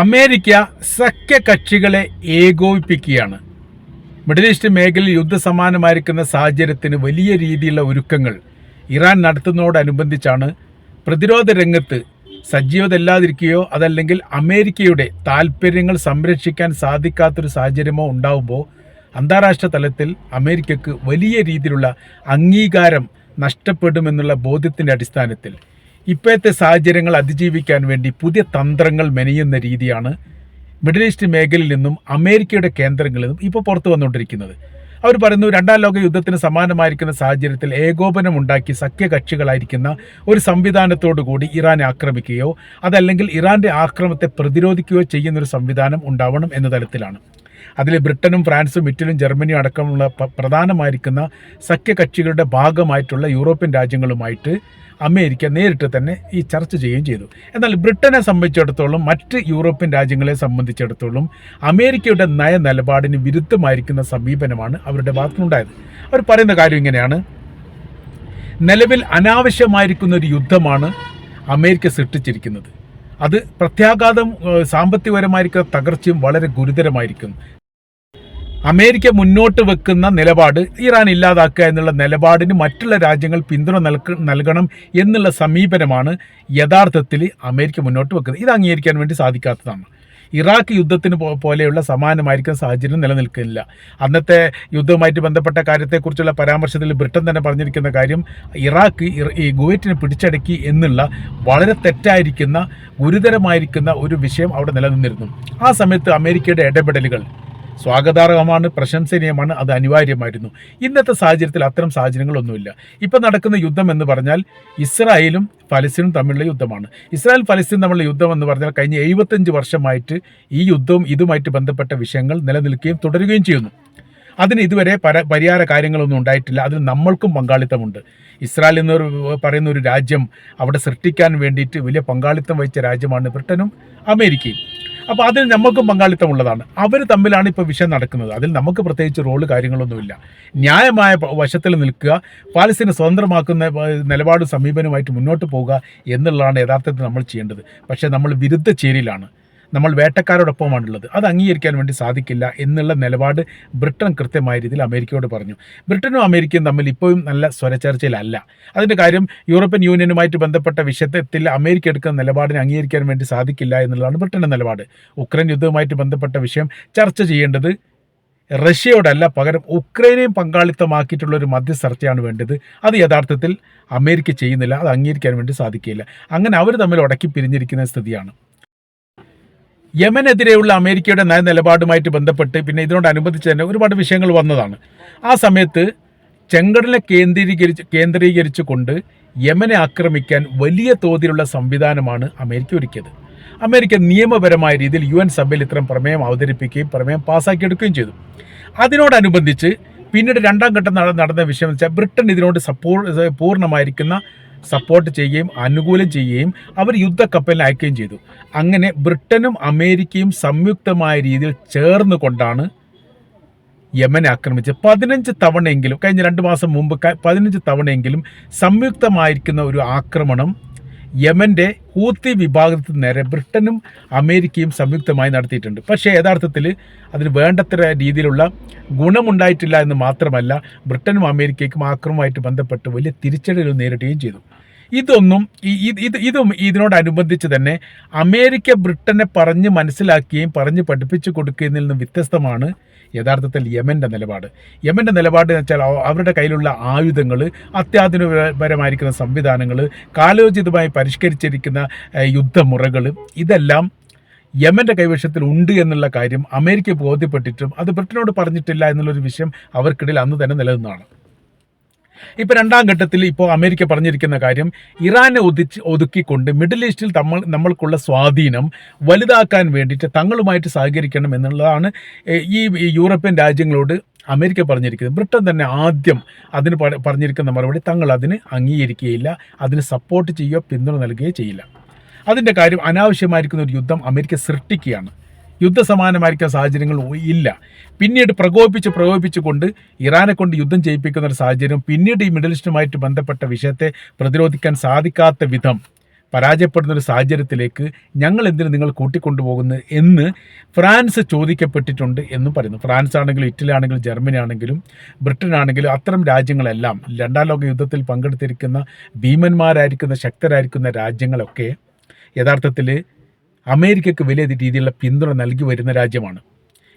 America സഖ്യകക്ഷികളെ ഏകോപിപ്പിക്കുകയാണ്. Middle east മേഖലയിൽ യുദ്ധസമാനമായിരിക്കുന്ന സാഹചര്യത്തിന് വലിയ രീതിയിലുള്ള ഒരുക്കങ്ങൾ ഇറാൻ നടത്തുന്നതോടനുബന്ധിച്ചാണ് പ്രതിരോധ രംഗത്ത് സജീവതല്ലാതിരിക്കുകയോ അതല്ലെങ്കിൽ അമേരിക്കയുടെ താല്പര്യങ്ങൾ സംരക്ഷിക്കാൻ സാധിക്കാത്തൊരു സാഹചര്യമോ ഉണ്ടാവുമ്പോൾ അന്താരാഷ്ട്ര തലത്തിൽ അമേരിക്കക്ക് വലിയ രീതിയിലുള്ള അംഗീകാരം നഷ്ടപ്പെടുമെന്നുള്ള ബോധ്യത്തിന്റെ അടിസ്ഥാനത്തിൽ ഇപ്പോഴത്തെ സാഹചര്യങ്ങൾ അതിജീവിക്കാൻ വേണ്ടി പുതിയ തന്ത്രങ്ങൾ മെനയുന്ന രീതിയാണ് മിഡിൽ ഈസ്റ്റ് മേഖലയിൽ നിന്നും അമേരിക്കയുടെ കേന്ദ്രങ്ങളിൽ നിന്നും ഇപ്പോൾ പുറത്തു വന്നുകൊണ്ടിരിക്കുന്നത്. അവർ പറയുന്നു രണ്ടാം ലോക യുദ്ധത്തിന് സമാനമായിരിക്കുന്ന സാഹചര്യത്തിൽ ഏകോപനം ഉണ്ടാക്കി സഖ്യകക്ഷികളായിരിക്കുന്ന ഒരു സംവിധാനത്തോടു കൂടി ഇറാനെ ആക്രമിക്കുകയോ അതല്ലെങ്കിൽ ഇറാന്റെ ആക്രമത്തെ പ്രതിരോധിക്കുകയോ ചെയ്യുന്നൊരു സംവിധാനം ഉണ്ടാവണം എന്ന തലത്തിലാണ്. അതിൽ ബ്രിട്ടനും ഫ്രാൻസും ഇറ്റലിയും ജർമ്മനിയും അടക്കമുള്ള പ്രധാനമായിരിക്കുന്ന സഖ്യകക്ഷികളുടെ ഭാഗമായിട്ടുള്ള യൂറോപ്യൻ രാജ്യങ്ങളുമായിട്ട് അമേരിക്ക നേരിട്ട് തന്നെ ഈ ചർച്ച ചെയ്യുകയും ചെയ്തു. എന്നാൽ ബ്രിട്ടനെ സംബന്ധിച്ചിടത്തോളം മറ്റ് യൂറോപ്യൻ രാജ്യങ്ങളെ സംബന്ധിച്ചിടത്തോളം അമേരിക്കയുടെ നയ നിലപാടിന് വിരുദ്ധമായിരിക്കുന്ന സമീപനമാണ് അവരുടെ ഭാഗത്തുനിന്നുണ്ടായത്. അവർ പറയുന്ന കാര്യം ഇങ്ങനെയാണ്. നിലവിൽ അനാവശ്യമായിരിക്കുന്ന ഒരു യുദ്ധമാണ് അമേരിക്ക സൃഷ്ടിച്ചിരിക്കുന്നത്. അത് പ്രത്യാഘാതം സാമ്പത്തികപരമായിരിക്കുന്ന തകർച്ചയും വളരെ ഗുരുതരമായിരിക്കും അമേരിക്ക മുന്നോട്ട് വെക്കുന്ന നിലപാട് ഇറാൻ ഇല്ലാതാക്കുക എന്നുള്ള നിലപാടിന് മറ്റുള്ള രാജ്യങ്ങൾ പിന്തുണ നൽക നൽകണം എന്നുള്ള സമീപനമാണ് യഥാർത്ഥത്തിൽ അമേരിക്ക മുന്നോട്ട് വെക്കുന്നത്. ഇത് അംഗീകരിക്കാൻ വേണ്ടി സാധിക്കാത്തതാണ്. ഇറാഖ് യുദ്ധത്തിന് പോലെയുള്ള സമാനമായിരിക്കുന്ന സാഹചര്യം നിലനിൽക്കുന്നില്ല അന്നത്തെ യുദ്ധവുമായിട്ട് ബന്ധപ്പെട്ട കാര്യത്തെക്കുറിച്ചുള്ള പരാമർശത്തിൽ ബ്രിട്ടൻ തന്നെ പറഞ്ഞിരിക്കുന്ന കാര്യം ഇറാഖ് ഈ കുവൈറ്റിനെ പിടിച്ചടക്കി എന്നുള്ള വളരെ തെറ്റായിരിക്കുന്ന ഗുരുതരമായിരിക്കുന്ന ഒരു വിഷയം അവിടെ നിലനിന്നിരുന്നു. ആ സമയത്ത് അമേരിക്കയുടെ ഇടപെടലുകൾ സ്വാഗതാർഹമാണ് പ്രശംസനീയമാണ് അത് അനിവാര്യമായിരുന്നു. ഇന്നത്തെ സാഹചര്യത്തിൽ അത്തരം സാഹചര്യങ്ങളൊന്നുമില്ല. ഇപ്പം നടക്കുന്ന യുദ്ധം എന്ന് പറഞ്ഞാൽ ഇസ്രായേലും ഫലസ്തീനും തമ്മിലുള്ള യുദ്ധമാണ്. ഇസ്രായേൽ ഫലസ്തീൻ തമ്മിലുള്ള യുദ്ധം എന്ന് പറഞ്ഞാൽ കഴിഞ്ഞ എഴുപത്തഞ്ച് വർഷമായിട്ട് ഈ യുദ്ധവും ഇതുമായിട്ട് ബന്ധപ്പെട്ട വിഷയങ്ങൾ നിലനിൽക്കുകയും തുടരുകയും ചെയ്യുന്നു. അതിന് ഇതുവരെ പര പരിഹാര കാര്യങ്ങളൊന്നും ഉണ്ടായിട്ടില്ല. അതിന് നമ്മൾക്കും പങ്കാളിത്തമുണ്ട്. ഇസ്രായേൽ എന്ന് പറയുന്ന ഒരു രാജ്യം അവിടെ സൃഷ്ടിക്കാൻ വേണ്ടിയിട്ട് വലിയ പങ്കാളിത്തം വഹിച്ച രാജ്യമാണ് ബ്രിട്ടനും അമേരിക്കയും. അപ്പോൾ അതിൽ നമുക്കും പങ്കാളിത്തമുള്ളതാണ്. അവർ തമ്മിലാണ് ഇപ്പോൾ വിഷയം നടക്കുന്നത്. അതിൽ നമുക്ക് പ്രത്യേകിച്ച് റോൾ കാര്യങ്ങളൊന്നുമില്ല. ന്യായമായ വശത്തിൽ നിൽക്കുക പാലസ്തീനെ സ്വതന്ത്രമാക്കുന്ന നിലപാടും സമീപനവുമായിട്ട് മുന്നോട്ട് പോവുക എന്നുള്ളതാണ് യഥാർത്ഥത്തിൽ നമ്മൾ ചെയ്യേണ്ടത്. പക്ഷേ നമ്മൾ വിരുദ്ധ ചേരിയിലാണ്. നമ്മൾ വേട്ടക്കാരോടൊപ്പമാണുള്ളത്. അത് അംഗീകരിക്കാൻ വേണ്ടി സാധിക്കില്ല എന്നുള്ള നിലപാട് ബ്രിട്ടൻ കൃത്യമായ രീതിയിൽ അമേരിക്കയോട് പറഞ്ഞു. ബ്രിട്ടനും അമേരിക്കയും തമ്മിൽ ഇപ്പോഴും നല്ല സ്വരചർച്ചയിലല്ല. അതിന്റെ കാര്യം യൂറോപ്യൻ യൂണിയനുമായിട്ട് ബന്ധപ്പെട്ട വിഷയത്തിൽ അമേരിക്ക എടുക്കുന്ന നിലപാടിനെ അംഗീകരിക്കാൻ വേണ്ടി സാധിക്കില്ല എന്നുള്ളതാണ് ബ്രിട്ടന്റെ നിലപാട്. ഉക്രൈൻ യുദ്ധവുമായിട്ട് ബന്ധപ്പെട്ട വിഷയം ചർച്ച ചെയ്യേണ്ടത് റഷ്യയോടല്ല. പകരം ഉക്രൈനെയും പങ്കാളിത്തമാക്കിയിട്ടുള്ള ഒരു മധ്യസ്ഥർച്ചയാണ് വേണ്ടത്. അത് യഥാർത്ഥത്തിൽ അമേരിക്ക ചെയ്യുന്നില്ല. അത് അംഗീകരിക്കാൻ വേണ്ടി സാധിക്കില്ല അങ്ങനെ അവർ തമ്മിൽ ഉടക്കി പിരിഞ്ഞിരിക്കുന്ന സ്ഥിതിയാണ്. യമനെതിരെയുള്ള അമേരിക്കയുടെ നയനിലപാടുമായിട്ട് ബന്ധപ്പെട്ട് പിന്നെ ഇതിനോടനുബന്ധിച്ച് തന്നെ ഒരുപാട് വിഷയങ്ങൾ വന്നതാണ്. ആ സമയത്ത് ചെങ്കടലിനെ കേന്ദ്രീകരിച്ച് കേന്ദ്രീകരിച്ചു കൊണ്ട് യമനെ ആക്രമിക്കാൻ വലിയ തോതിലുള്ള സംവിധാനമാണ് അമേരിക്ക ഒരുക്കിയത്. അമേരിക്ക നിയമപരമായ രീതിയിൽ യു എൻ സഭയിൽ ഇത്തരം പ്രമേയം അവതരിപ്പിക്കുകയും പ്രമേയം പാസ്സാക്കിയെടുക്കുകയും ചെയ്തു. അതിനോടനുബന്ധിച്ച് പിന്നീട് രണ്ടാം ഘട്ടം നടന്ന വിഷയം വെച്ചാൽ ബ്രിട്ടൻ ഇതിനോട് സപ്പോർ പൂർണമായിരിക്കുന്ന സപ്പോർട്ട് ചെയ്യുകയും അനുകൂലം ചെയ്യുകയും അവർ യുദ്ധക്കപ്പലിൽ അയക്കുകയും ചെയ്തു. അങ്ങനെ ബ്രിട്ടനും അമേരിക്കയും സംയുക്തമായ രീതിയിൽ ചേർന്ന് കൊണ്ടാണ് യമനെ ആക്രമിച്ച് പതിനഞ്ച് തവണയെങ്കിലും കഴിഞ്ഞ രണ്ട് മാസം മുമ്പ് പതിനഞ്ച് തവണയെങ്കിലും സംയുക്തമായിരിക്കുന്ന ഒരു ആക്രമണം യമന്റെ ഹൂത്തി വിഭാഗത്തിന് നേരെ ബ്രിട്ടനും അമേരിക്കയും സംയുക്തമായി നടത്തിയിട്ടുണ്ട്. പക്ഷേ യഥാർത്ഥത്തിൽ അതിന് വേണ്ടത്ര രീതിയിലുള്ള ഗുണമുണ്ടായിട്ടില്ല എന്ന് മാത്രമല്ല ബ്രിട്ടനും അമേരിക്കയ്ക്കും ആക്രമമായിട്ട് ബന്ധപ്പെട്ട് വലിയ തിരിച്ചടികൾ നേരിടുകയും ചെയ്തു. ഇതൊന്നും ഇത് ഇത് ഇതും ഇതിനോടനുബന്ധിച്ച് തന്നെ അമേരിക്ക ബ്രിട്ടനെ പറഞ്ഞ് മനസ്സിലാക്കുകയും പറഞ്ഞ് പഠിപ്പിച്ചു കൊടുക്കുന്നതിൽ നിന്നും വ്യത്യസ്തമാണ് യഥാർത്ഥത്തിൽ യമന്റെ നിലപാട്. യമന്റെ നിലപാട് എന്ന് വെച്ചാൽ അവരുടെ കയ്യിലുള്ള ആയുധങ്ങൾ അത്യാധുനികപരമായിരിക്കുന്ന സംവിധാനങ്ങൾ കാലോചിതമായി പരിഷ്കരിച്ചിരിക്കുന്ന യുദ്ധമുറകൾ ഇതെല്ലാം യമന്റെ കൈവശത്തിൽ ഉണ്ട് എന്നുള്ള കാര്യം അമേരിക്ക ബോധ്യപ്പെട്ടിട്ടും അത് ബ്രിട്ടനോട് പറഞ്ഞിട്ടില്ല എന്നുള്ളൊരു വിഷയം അവർക്കിടയിൽ അന്ന് തന്നെ നിലനിന്നതാണ് ഇപ്പോൾ രണ്ടാം ഘട്ടത്തിൽ ഇപ്പോൾ അമേരിക്ക പറഞ്ഞിരിക്കുന്ന കാര്യം ഇറാനെ ഒതുക്കി ഒതുക്കിക്കൊണ്ട് മിഡിൽ ഈസ്റ്റിൽ നമ്മൾ നമ്മൾക്കുള്ള സ്വാധീനം വലുതാക്കാൻ വേണ്ടിയിട്ട് തങ്ങളുമായിട്ട് സഹകരിക്കണം എന്നുള്ളതാണ് ഈ യൂറോപ്യൻ രാജ്യങ്ങളോട് അമേരിക്ക പറഞ്ഞിരിക്കുന്നത്. ബ്രിട്ടൻ തന്നെ ആദ്യം അതിന് പറഞ്ഞിരിക്കുന്ന മറുപടി തങ്ങൾ അതിന് അംഗീകരിക്കുകയില്ല അതിന് സപ്പോർട്ട് ചെയ്യുകയോ പിന്തുണ നൽകുകയോ ചെയ്യില്ല. അതിന്റെ കാര്യം അനാവശ്യമായിരിക്കുന്ന ഒരു യുദ്ധം അമേരിക്ക സൃഷ്ടിക്കുകയാണ്. യുദ്ധസമാനമായിരിക്കുന്ന സാഹചര്യങ്ങൾ ഇല്ല. പിന്നീട് പ്രകോപിച്ച് പ്രകോപിച്ചുകൊണ്ട് ഇറാനെ കൊണ്ട് യുദ്ധം ചെയ്യിപ്പിക്കുന്ന ഒരു സാഹചര്യം പിന്നീട് ഈ മിഡിൽ ഈസ്റ്റുമായിട്ട് ബന്ധപ്പെട്ട വിഷയത്തെ പ്രതിരോധിക്കാൻ സാധിക്കാത്ത വിധം പരാജയപ്പെടുന്ന ഒരു സാഹചര്യത്തിലേക്ക് ഞങ്ങൾ എന്തിനു നിങ്ങൾ കൂട്ടിക്കൊണ്ടുപോകുന്നു എന്ന് ഫ്രാൻസ് ചോദിക്കപ്പെട്ടിട്ടുണ്ട് എന്നും പറയുന്നു. ഫ്രാൻസ് ആണെങ്കിലും ഇറ്റലി ആണെങ്കിലും ജർമ്മനി ആണെങ്കിലും ബ്രിട്ടൻ ആണെങ്കിലും അത്തരം രാജ്യങ്ങളെല്ലാം രണ്ടാം ലോക യുദ്ധത്തിൽ പങ്കെടുത്തിരിക്കുന്ന ഭീമന്മാരായിരിക്കുന്ന ശക്തരായിരിക്കുന്ന രാജ്യങ്ങളൊക്കെ യഥാർത്ഥത്തിൽ അമേരിക്കക്ക് വലിയ രീതിയിലുള്ള പിന്തുണ നൽകി വരുന്ന രാജ്യമാണ്.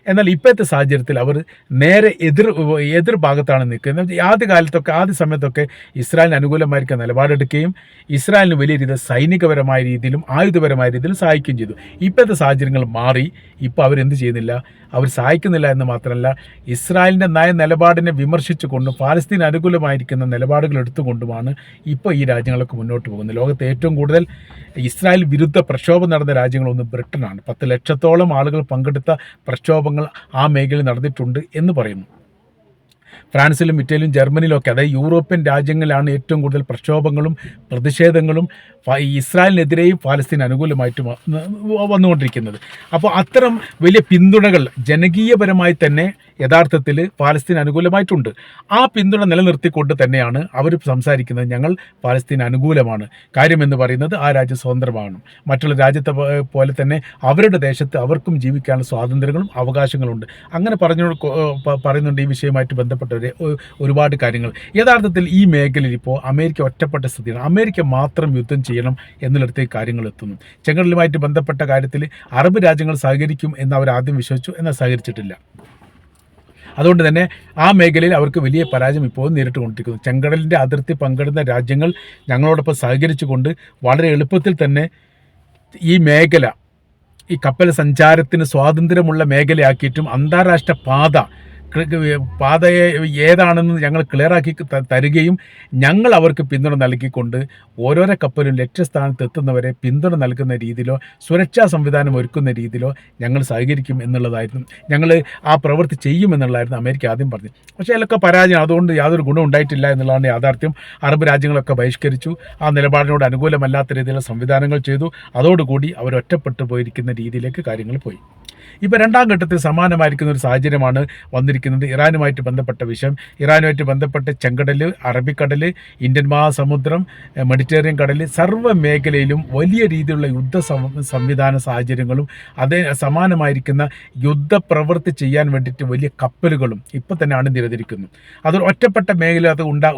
എന്നാൽ ഇപ്പോഴത്തെ സാഹചര്യത്തിൽ അവർ നേരെ എതിർ എതിർ ഭാഗത്താണ് നിൽക്കുന്നത്. ആദ്യ കാലത്തൊക്കെ ആദ്യ സമയത്തൊക്കെ ഇസ്രായേലിന് അനുകൂലമായിരിക്കുന്ന നിലപാടെടുക്കുകയും ഇസ്രായേലിന് വലിയ രീതിയിൽ സൈനികപരമായ രീതിയിലും ആയുധപരമായ രീതിയിലും സഹായിക്കുകയും ചെയ്തു. ഇപ്പോഴത്തെ സാഹചര്യങ്ങൾ മാറി. ഇപ്പോൾ അവരെന്ത് ചെയ്യുന്നില്ല? അവർ സഹായിക്കുന്നില്ല എന്ന് മാത്രമല്ല ഇസ്രായേലിന്റെ നയ നിലപാടിനെ വിമർശിച്ചുകൊണ്ടും പാലസ്തീൻ അനുകൂലമായിരിക്കുന്ന നിലപാടുകൾ എടുത്തുകൊണ്ടുമാണ് ഇപ്പോൾ ഈ രാജ്യങ്ങളൊക്കെ മുന്നോട്ട് പോകുന്നത്. ലോകത്തെ ഏറ്റവും കൂടുതൽ ഇസ്രായേൽ വിരുദ്ധ പ്രക്ഷോഭം നടന്ന രാജ്യങ്ങളൊന്ന് ബ്രിട്ടനാണ്. പത്ത് ലക്ഷത്തോളം ആളുകൾ പങ്കെടുത്ത പ്രക്ഷോഭങ്ങൾ ആ മേഖലയിൽ നടന്നിട്ടുണ്ട് എന്ന് പറയുന്നു. ഫ്രാൻസിലും ഇറ്റലിയും ജർമ്മനിയിലും ഒക്കെ അതായത് യൂറോപ്യൻ രാജ്യങ്ങളിലാണ് ഏറ്റവും കൂടുതൽ പ്രക്ഷോഭങ്ങളും പ്രതിഷേധങ്ങളും ഇസ്രായേലിനെതിരെയും ഫലസ്തീൻ അനുകൂലമായിട്ട് വന്നുകൊണ്ടിരിക്കുന്നത്. അപ്പോൾ അത്തരം വലിയ പിന്തുണകൾ ജനകീയപരമായി തന്നെ യഥാർത്ഥത്തിൽ പാലസ്തീൻ അനുകൂലമായിട്ടുണ്ട്. ആ പിന്തുണ നിലനിർത്തിക്കൊണ്ട് തന്നെയാണ് അവർ സംസാരിക്കുന്നത്. ഞങ്ങൾ പാലസ്തീൻ അനുകൂലമാണ്. കാര്യമെന്ന് പറയുന്നത് ആ രാജ്യം സ്വതന്ത്രമാണ്. മറ്റുള്ള രാജ്യത്തെ പോലെ തന്നെ അവരുടെ ദേശത്ത് അവർക്കും ജീവിക്കാനുള്ള സ്വാതന്ത്ര്യങ്ങളും അവകാശങ്ങളുണ്ട്. അങ്ങനെ പറഞ്ഞു പറയുന്നുണ്ട് ഈ വിഷയമായിട്ട് ബന്ധപ്പെട്ട ഒരുപാട് കാര്യങ്ങൾ. യഥാർത്ഥത്തിൽ ഈ മേഖലയിൽ ഇപ്പോൾ അമേരിക്ക ഒറ്റപ്പെട്ട സ്ഥിതിയാണ്. അമേരിക്ക മാത്രം യുദ്ധം ചെയ്യണം എന്നിടത്തേക്ക് കാര്യങ്ങൾ എത്തുന്നു. ചെങ്കടലുമായിട്ട് ബന്ധപ്പെട്ട കാര്യത്തിൽ അറബ് രാജ്യങ്ങൾ സഹകരിക്കും എന്ന് അവർ ആദ്യം വിശ്വസിച്ചു എന്നാൽ സഹകരിച്ചിട്ടില്ല. അതുകൊണ്ട് തന്നെ ആ മേഖലയിൽ അവർക്ക് വലിയ പരാജയം ഇപ്പോഴും നേരിട്ട് കൊണ്ടിരിക്കുന്നു ചെങ്കടലിന്റെ അതിർത്തി പങ്കിടുന്ന രാജ്യങ്ങൾ ഞങ്ങളോടൊപ്പം സഹകരിച്ചുകൊണ്ട് വളരെ എളുപ്പത്തിൽ തന്നെ ഈ മേഖല ഈ കപ്പൽ സഞ്ചാരത്തിന് സ്വാതന്ത്ര്യമുള്ള മേഖലയാക്കിയിട്ടും അന്താരാഷ്ട്ര പാത പാതയെ ഏതാണെന്ന് ഞങ്ങൾ ക്ലിയറാക്കി തരികയും ഞങ്ങൾ അവർക്ക് പിന്തുണ നൽകിക്കൊണ്ട് ഓരോരോ കപ്പലും ലക്ഷ്യസ്ഥാനത്ത് എത്തുന്നവരെ പിന്തുണ നൽകുന്ന രീതിയിലോ സുരക്ഷാ സംവിധാനം ഒരുക്കുന്ന രീതിയിലോ ഞങ്ങൾ സഹകരിക്കും എന്നുള്ളതായിരുന്നു. ഞങ്ങൾ ആ പ്രവൃത്തി ചെയ്യുമെന്നുള്ളതായിരുന്നു അമേരിക്ക ആദ്യം പറഞ്ഞത്. പക്ഷേ അതിലൊക്കെ പരാജയം അതുകൊണ്ട് യാതൊരു ഗുണം ഉണ്ടായിട്ടില്ല എന്നുള്ളതാണ് യാഥാർത്ഥ്യം. അറബ് രാജ്യങ്ങളൊക്കെ ബഹിഷ്കരിച്ചു. ആ നിലപാടിനോട് അനുകൂലമല്ലാത്ത രീതിയിലുള്ള സംവിധാനങ്ങൾ ചെയ്തു. അതോടുകൂടി അവർ ഒറ്റപ്പെട്ടു പോയിരിക്കുന്ന രീതിയിലേക്ക് കാര്യങ്ങൾ പോയി. ഇപ്പോൾ രണ്ടാം ഘട്ടത്തിൽ സമാനമായിരിക്കുന്ന ഒരു സാഹചര്യമാണ് വന്നിരിക്കുന്നത്. ഇറാനുമായിട്ട് ബന്ധപ്പെട്ട വിഷയം. ഇറാനുമായിട്ട് ബന്ധപ്പെട്ട ചെങ്കടൽ അറബിക്കടൽ ഇന്ത്യൻ മഹാസമുദ്രം മെഡിറ്ററേനിയൻ കടൽ സർവ മേഖലയിലും വലിയ രീതിയിലുള്ള യുദ്ധ സംവിധാന സാഹചര്യങ്ങളും അതേ സമാനമായിരിക്കുന്ന യുദ്ധ പ്രവൃത്തി ചെയ്യാൻ വേണ്ടിയിട്ട് വലിയ കപ്പലുകളും ഇപ്പോൾ തന്നെ അണിനിരതിരിക്കുന്നു അതൊരു ഒറ്റപ്പെട്ട മേഖല അത് ഉണ്ടാ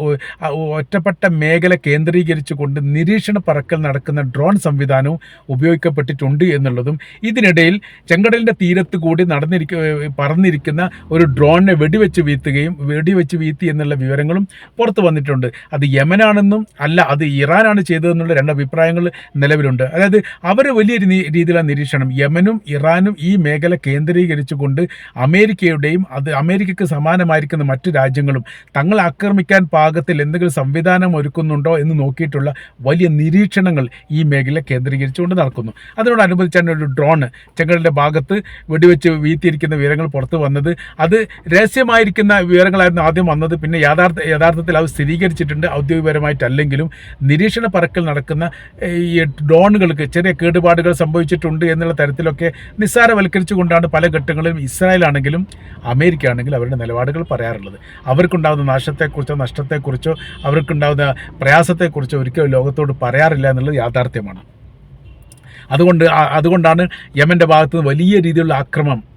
ഒറ്റപ്പെട്ട മേഖല കേന്ദ്രീകരിച്ചുകൊണ്ട് നിരീക്ഷണ പറക്കൽ നടക്കുന്ന ഡ്രോൺ സംവിധാനവും ഉപയോഗിക്കപ്പെട്ടിട്ടുണ്ട് എന്നുള്ളതും ഇതിനിടയിൽ ചെങ്കടലിന്റെ തീരത്ത് കൂടി നടന്നിരിക്ക പറന്നിരിക്കുന്ന ഒരു ഡ്രോണിനെ വെടിവെച്ച് വീഴ്ത്തുകയും വെടിവെച്ച് വീഴ്ത്തി എന്നുള്ള വിവരങ്ങളും പുറത്തു വന്നിട്ടുണ്ട്. അത് യമനാണെന്നും അല്ല അത് ഇറാനാണ് ചെയ്തതെന്നുള്ള രണ്ട് അഭിപ്രായങ്ങൾ നിലവിലുണ്ട്. അതായത് അവർ വലിയ രീതിയിലുള്ള നിരീക്ഷണം. യമനും ഇറാനും ഈ മേഖല കേന്ദ്രീകരിച്ചുകൊണ്ട് അമേരിക്കയുടെയും അത് അമേരിക്കയ്ക്ക് സമാനമായിരിക്കുന്ന മറ്റു രാജ്യങ്ങളും തങ്ങൾ ആക്രമിക്കാൻ പാകത്തിൽ എന്തെങ്കിലും സംവിധാനം ഒരുക്കുന്നുണ്ടോ എന്ന് നോക്കിയിട്ടുള്ള വലിയ നിരീക്ഷണങ്ങൾ ഈ മേഖല കേന്ദ്രീകരിച്ചുകൊണ്ട് നടക്കുന്നു. അതിനോടനുബന്ധിച്ചാണ് ഒരു ഡ്രോൺ ചെങ്ങളുടെ ഭാഗത്ത് വെടിവെച്ച് വീഴ്ത്തിയിരിക്കുന്ന വിവരങ്ങൾ പുറത്തു വന്നത്. അത് രഹസ്യമായിരിക്കുന്ന വിവരങ്ങളായിരുന്നു ആദ്യം വന്നത്. പിന്നെ യഥാർത്ഥ യഥാർത്ഥത്തിൽ അത് സ്ഥിരീകരിച്ചിട്ടുണ്ട് ഔദ്യോഗികപരമായിട്ടല്ലെങ്കിലും നിരീക്ഷണ പറക്കൽ നടക്കുന്ന ഈ ഡ്രോണുകൾക്ക് ചെറിയ കേടുപാടുകൾ സംഭവിച്ചിട്ടുണ്ട് എന്നുള്ള തരത്തിലൊക്കെ നിസ്സാരവൽക്കരിച്ചുകൊണ്ടാണ് പല ഘട്ടങ്ങളിലും ഇസ്രായേൽ ആണെങ്കിലും അമേരിക്ക ആണെങ്കിലും അവരുടെ നിലപാടുകൾ പറയാറുള്ളത്. അവർക്കുണ്ടാകുന്ന നാശത്തെക്കുറിച്ചോ നഷ്ടത്തെക്കുറിച്ചോ അവർക്കുണ്ടാകുന്ന പ്രയാസത്തെക്കുറിച്ചോ ഒരിക്കലും ലോകത്തോട് പറയാറില്ല എന്നുള്ളത് യാഥാർത്ഥ്യമാണ്. അതുകൊണ്ട് അതുകൊണ്ടാണ് യമന്റെ ഭാഗത്ത് നിന്ന് വലിയ രീതിയിലുള്ള ആക്രമണം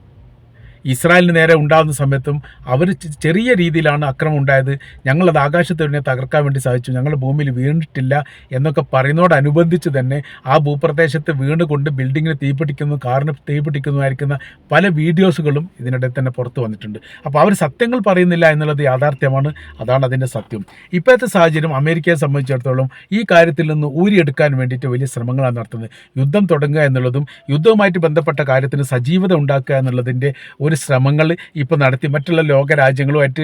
ഇസ്രായേലിന് നേരെ ഉണ്ടാകുന്ന സമയത്തും അവർ ചെറിയ രീതിയിലാണ് അക്രമം ഉണ്ടായത്. ഞങ്ങളത് ആകാശത്തൊഴിനെ തകർക്കാൻ വേണ്ടി സാധിച്ചു. ഞങ്ങൾ ഭൂമിയിൽ വീണിട്ടില്ല എന്നൊക്കെ പറയുന്നതോടനുബന്ധിച്ച് തന്നെ ആ ഭൂപ്രദേശത്ത് വീണുകൊണ്ട് ബിൽഡിങ്ങിന് തീപിടിക്കുന്നു കാറിന് തീപിടിക്കുന്നതായിരിക്കുന്ന പല വീഡിയോസുകളും ഇതിനിടെ തന്നെ പുറത്തു വന്നിട്ടുണ്ട്. അപ്പോൾ അവർ സത്യങ്ങൾ പറയുന്നില്ല എന്നുള്ളത് യാഥാർത്ഥ്യമാണ്. അതാണ് അതിന്റെ സത്യം. ഇപ്പോഴത്തെ സാഹചര്യം അമേരിക്കയെ സംബന്ധിച്ചിടത്തോളം ഈ കാര്യത്തിൽ നിന്ന് ഊരിയെടുക്കാൻ വേണ്ടിയിട്ട് വലിയ ശ്രമങ്ങളാണ് നടത്തുന്നത്. യുദ്ധം തുടങ്ങുക എന്നുള്ളതും യുദ്ധവുമായിട്ട് ബന്ധപ്പെട്ട കാര്യത്തിന് സജീവത ഉണ്ടാക്കുക എന്നുള്ളതിന്റെ ഒരു ശ്രമങ്ങൾ ഇപ്പോൾ നടത്തി മറ്റുള്ള ലോക രാജ്യങ്ങളുമായിട്ട്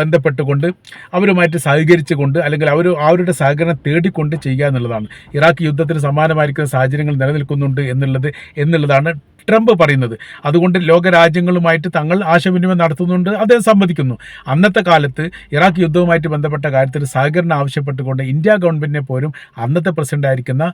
ബന്ധപ്പെട്ടുകൊണ്ട് അവരുമായിട്ട് സഹകരിച്ചുകൊണ്ട് അല്ലെങ്കിൽ അവർ അവരുടെ സഹകരണം തേടിക്കൊണ്ട് ചെയ്യുക എന്നുള്ളതാണ്. ഇറാഖ് യുദ്ധത്തിന് സമാനമായിരിക്കുന്ന സാഹചര്യങ്ങൾ നിലനിൽക്കുന്നുണ്ട് എന്നുള്ളത് എന്നുള്ളതാണ് ട്രംപ് പറയുന്നത്. അതുകൊണ്ട് ലോക രാജ്യങ്ങളുമായിട്ട് തങ്ങൾ ആശയവിനിമയം നടത്തുന്നുണ്ട് അദ്ദേഹം സമ്മതിക്കുന്നു. അന്നത്തെ കാലത്ത് ഇറാഖ് യുദ്ധവുമായിട്ട് ബന്ധപ്പെട്ട കാര്യത്തിൽ സഹകരണം ആവശ്യപ്പെട്ടുകൊണ്ട് ഇന്ത്യ ഗവൺമെന്റിനെ പോലും അന്നത്തെ പ്രസിഡന്റായിരിക്കുന്ന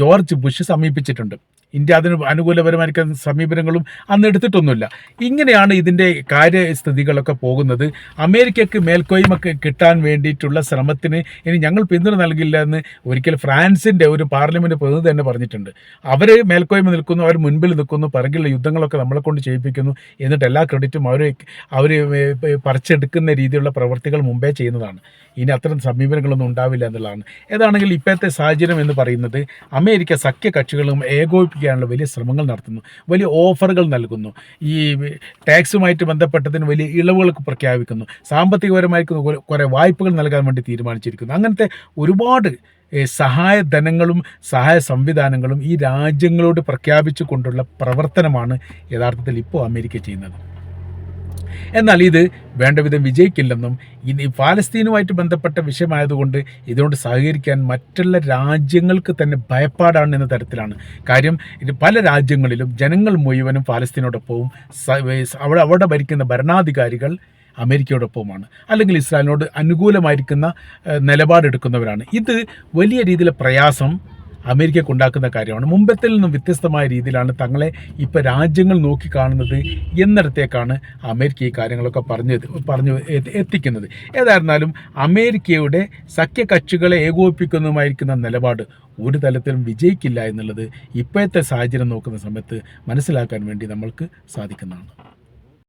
ജോർജ് ബുഷ് സമീപിച്ചിട്ടുണ്ട്. ഇന്ത്യ അതിന് അനുകൂലപരമായിരിക്കുന്ന സമീപനങ്ങളും അന്ന് എടുത്തിട്ടൊന്നുമില്ല. ഇങ്ങനെയാണ് ഇതിന്റെ കാര്യസ്ഥിതികളൊക്കെ പോകുന്നത്. അമേരിക്കയ്ക്ക് മേൽക്കോയ്മ കിട്ടാൻ വേണ്ടിയിട്ടുള്ള ശ്രമത്തിന് ഇനി ഞങ്ങൾ പിന്തുണ നൽകില്ല എന്ന് ഒരിക്കൽ ഫ്രാൻസിന്റെ ഒരു പാർലമെന്റ് പ്രതിനിധി തന്നെ പറഞ്ഞിട്ടുണ്ട്. അവർ മേൽക്കോയ്മ നിൽക്കുന്നു അവർ മുൻപിൽ നിൽക്കുന്നു പിറകിലുള്ള യുദ്ധങ്ങളൊക്കെ നമ്മളെ കൊണ്ട് ചെയ്യിപ്പിക്കുന്നു എന്നിട്ട് എല്ലാ ക്രെഡിറ്റും അവർ അവർ പറിച്ചെടുക്കുന്ന രീതിയിലുള്ള പ്രവർത്തികൾ മുമ്പേ ചെയ്യുന്നതാണ്. ഇനി അത്തരം സമീപനങ്ങളൊന്നും ഉണ്ടാവില്ല എന്നുള്ളതാണ്. ഏതാണെങ്കിൽ ഇപ്പോഴത്തെ സാഹചര്യം എന്ന് പറയുന്നത് അമേരിക്ക സഖ്യ കക്ഷികളും ഏകോപിപ്പിക്കാനുള്ള വലിയ ശ്രമങ്ങൾ നടത്തുന്നു വലിയ ഓഫറുകൾ നൽകുന്നു ഈ ടാക്സുമായിട്ട് ബന്ധപ്പെട്ടതിന് വലിയ ഇളവുകൾ പ്രഖ്യാപിക്കുന്നു സാമ്പത്തികപരമായിരിക്കുന്ന കുറെ- വായ്പകൾ നൽകാൻ വേണ്ടി തീരുമാനിച്ചിരിക്കുന്നു. അങ്ങനത്തെ ഒരുപാട് സഹായ സഹായധനങ്ങളും സഹായ സംവിധാനങ്ങളും ഈ രാജ്യങ്ങളോട് പ്രഖ്യാപിച്ചു കൊണ്ടുള്ള പ്രവർത്തനമാണ് യഥാർത്ഥത്തിൽ ഇപ്പോൾ അമേരിക്ക ചെയ്യുന്നത്. എന്നാൽ ഇത് വേണ്ടവിധം വിജയിക്കില്ലെന്നും ഇനി ഫാലസ്തീനുമായിട്ട് ബന്ധപ്പെട്ട വിഷയമായതുകൊണ്ട് ഇതിനോട് സഹകരിക്കാൻ മറ്റുള്ള രാജ്യങ്ങൾക്ക് തന്നെ ഭയപ്പാടാണ് എന്ന തരത്തിലാണ്. കാര്യം ഇത് പല രാജ്യങ്ങളിലും ജനങ്ങൾ മുഴുവനും ഫാലസ്തീനോടൊപ്പവും അവിടെ അവിടെ ഭരിക്കുന്ന ഭരണാധികാരികൾ അമേരിക്കയോടൊപ്പമാണ് അല്ലെങ്കിൽ ഇസ്രായേലിനോട് അനുകൂലമായിരിക്കുന്ന നിലപാടെടുക്കുന്നവരാണ്. ഇത് വലിയ രീതിയിലെ പ്രയാസം അമേരിക്കക്ക് ഉണ്ടാക്കുന്ന കാര്യമാണ്. മുമ്പത്തിൽ നിന്നും വ്യത്യസ്തമായ രീതിയിലാണ് തങ്ങളെ ഇപ്പോൾ രാജ്യങ്ങൾ നോക്കിക്കാണുന്നത് എന്നിടത്തേക്കാണ് അമേരിക്ക ഈ കാര്യങ്ങളൊക്കെ പറഞ്ഞു പറഞ്ഞു എത്തിക്കുന്നത്. ഏതായിരുന്നാലും അമേരിക്കയുടെ സഖ്യകക്ഷികളെ ഏകോപിപ്പിക്കുന്നതുമായിരിക്കുന്ന നിലപാട് ഒരു തലത്തിലും വിജയിക്കില്ല എന്നുള്ളത് ഇപ്പോഴത്തെ സാഹചര്യം നോക്കുന്ന സമയത്ത് മനസ്സിലാക്കാൻ വേണ്ടി നമ്മൾക്ക് സാധിക്കുന്നതാണ്.